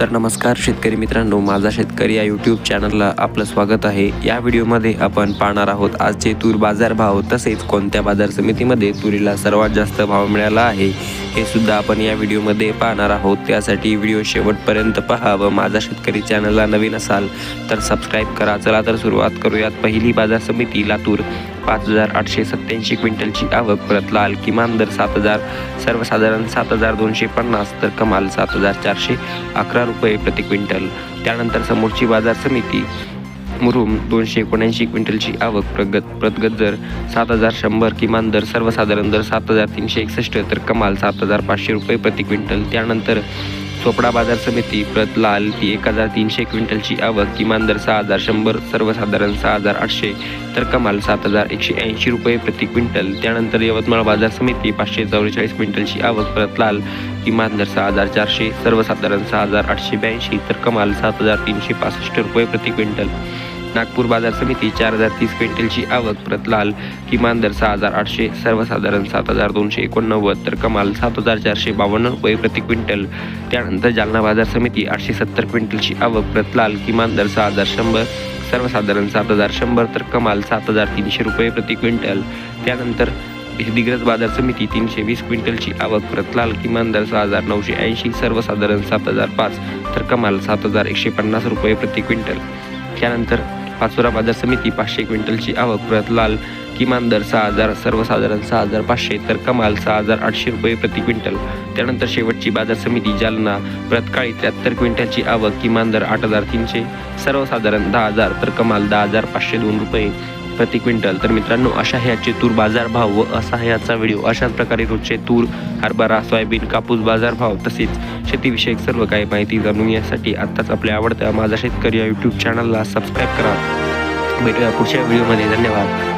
तर नमस्कार शेतकरी मित्रांनो माझा शेतकरी या यूट्यूब चॅनलला आपलं स्वागत आहे. या व्हिडिओमध्ये आपण पाहणार आहोत आजचे तूर बाजार भाव तसेच कोणत्या बाजार समितीमध्ये तुरीला सर्वात जास्त भाव मिळाला आहे हे सुद्धा आपण या व्हिडिओमध्ये पाहणार आहोत. त्यासाठी व्हिडिओ शेवटपर्यंत पहा व माझा शेतकरी चॅनलला नवीन असाल तर सबस्क्राईब करा. चला तर सुरुवात करूयात. पहिली बाजार समिती लातूर पाच हजार आठशे सत्याऐंशी क्विंटलची आवक परत लाल किमान दर सात हजार सर्वसाधारण सात हजार दोनशे पन्नास तर कमाल सात हजार चारशे अकरा रुपये प्रति क्विंटल. त्यानंतर समोरची बाजार समिती मुरुम दोनशे एकोणऐंशी क्विंटलची आवक प्रगत प्रतगत सात हजार शंभर किमान दर सर्वसाधारण दर सात हजार तीनशे एकसष्ट तर कमाल सात हजार पाचशे रुपये प्रति क्विंटल. त्यानंतर चोपडा बाजार समिती प्रत लाल ती एक हजार तीनशे क्विंटलची आवक किमान दर सहा हजार शंभर सर्वसाधारण सहा हजार आठशे तर कमाल सात हजार एकशे ऐंशी रुपये प्रति क्विंटल. त्यानंतर यवतमाळ बाजार समिती पाचशे चौवेचाळीस क्विंटलची आवक परत लाल किमान दर सहा हजार चारशे सर्वसाधारण सहा हजार आठशे ब्याऐंशी तर कमाल सात हजार तीनशे पासष्ट रुपये प्रति क्विंटल. नागपूर बाजार समिती चार हजार तीस क्विंटलची आवक प्रत लाल किमान दर सहा हजार आठशे सर्वसाधारण सात हजार दोनशे एकोणनव्वद तर कमाल सात हजार चारशे बावन्न रुपये प्रति क्विंटल. त्यानंतर जालना बाजार समिती आठशे सत्तर क्विंटलची आवक प्रत लाल किमान दर सहा हजार शंभर सर्वसाधारण सात हजार शंभर तर कमाल सात हजार तीनशे रुपये प्रति क्विंटल. त्यानंतर दिग्रज बाजार समिती तीनशे वीस क्विंटलची आवक प्रतलाल किमान दर सहा हजार नऊशे ऐंशी सर्वसाधारण सात हजार पाच तर कमाल सात हजार एकशे पन्नास रुपये प्रति क्विंटल. त्यानंतर पाचोरा बाजार समिती पाचशे क्विंटलची आवक परत लाल किमान दर सहा हजार सर्वसाधारण सहा हजार पाचशे तर कमाल सहा हजार आठशे रुपये प्रति क्विंटल. त्यानंतर शेवटची बाजार समिती जालना प्रतकाळी त्र्याहत्तर क्विंटलची आवक किमान दर आठ हजार तीनशे सर्वसाधारण दहा हजार तर कमाल दहा हजार पाचशे दोन रुपये प्रति क्विंटल. तर मित्रांनो अशा ह्याचे तूर बाजार भाव व असा ह्याचा व्हिडिओ अशाच प्रकारे रोजचे तूर हरभरा सोयाबीन कापूस बाजार भाव तसेच शेतीविषयक सर्व काही माहिती जाणून घेण्यासाठी आत्ताच आपल्या आवडत्या माझा शेतकरी या यूट्यूब चॅनलला सबस्क्राईब करा. भेटूया पुढच्या व्हिडिओमध्ये धन्यवाद.